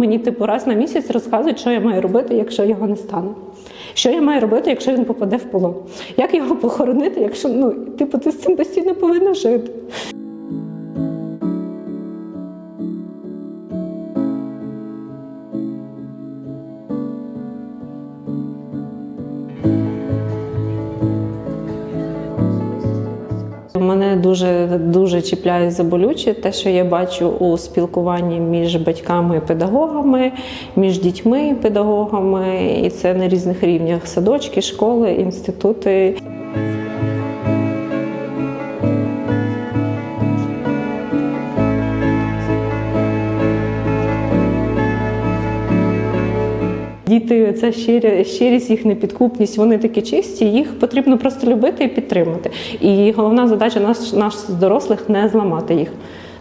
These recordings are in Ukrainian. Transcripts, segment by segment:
Мені типу раз на місяць розказують, що я маю робити, якщо його не стане. Що я маю робити, якщо він попаде в полон? Як його похоронити, якщо ну типу ти з цим постійно повинна жити? Мене дуже дуже чіпляє за болюче те, що я бачу у спілкуванні між батьками і педагогами, між дітьми і педагогами, і це на різних рівнях: садочки, школи, інститути. Діти, це щирі, щирість, їх непідкупність, вони такі чисті, їх потрібно просто любити і підтримати. І головна задача нас, нас дорослих не зламати їх.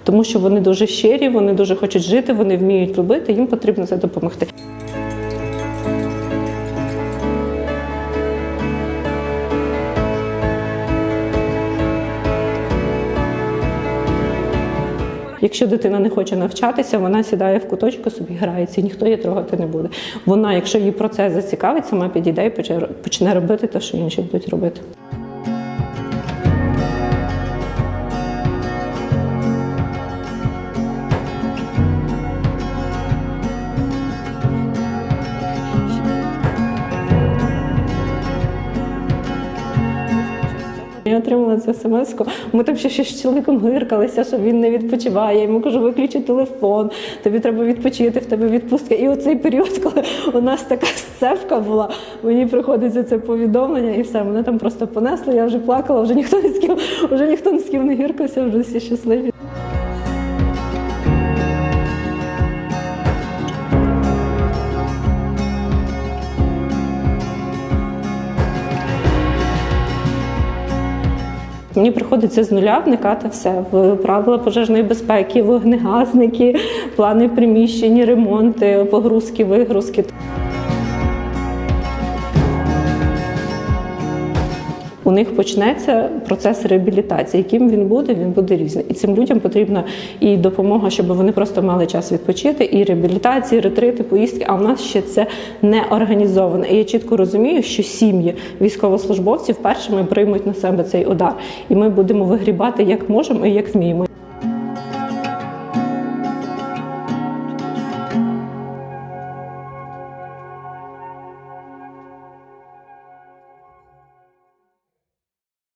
Тому що вони дуже щирі, вони дуже хочуть жити, вони вміють любити, їм потрібно це допомогти. Якщо дитина не хоче навчатися, вона сідає в куточку, собі грається, і ніхто її трогати не буде. Вона, якщо її процес зацікавить, сама підійде і почне- робити те, що інші будуть робити. Я отримала цю смс -ку. Ми там ще, ще з чоловіком гиркалися, що він не відпочиває. Я йому кажу, виключи телефон, тобі треба відпочити, в тебе відпустка. І оцей період, коли у нас така сцепка була, мені приходиться це повідомлення, і все, мене там просто понесло. Я вже плакала, вже ніхто не з ким, вже ніхто не з ким не гіркався, вже всі щасливі. Мені приходиться з нуля вникати все в правила пожежної безпеки, вогнегасники, плани приміщень, ремонти, погрузки, вигрузки. У них почнеться процес реабілітації. Яким він буде, він буде різний. І цим людям потрібна і допомога, щоб вони просто мали час відпочити, і реабілітації, ретрити, поїздки. А в нас ще це не організовано. І я чітко розумію, що сім'ї військовослужбовців першими приймуть на себе цей удар, і ми будемо вигрібати як можемо і як вміємо.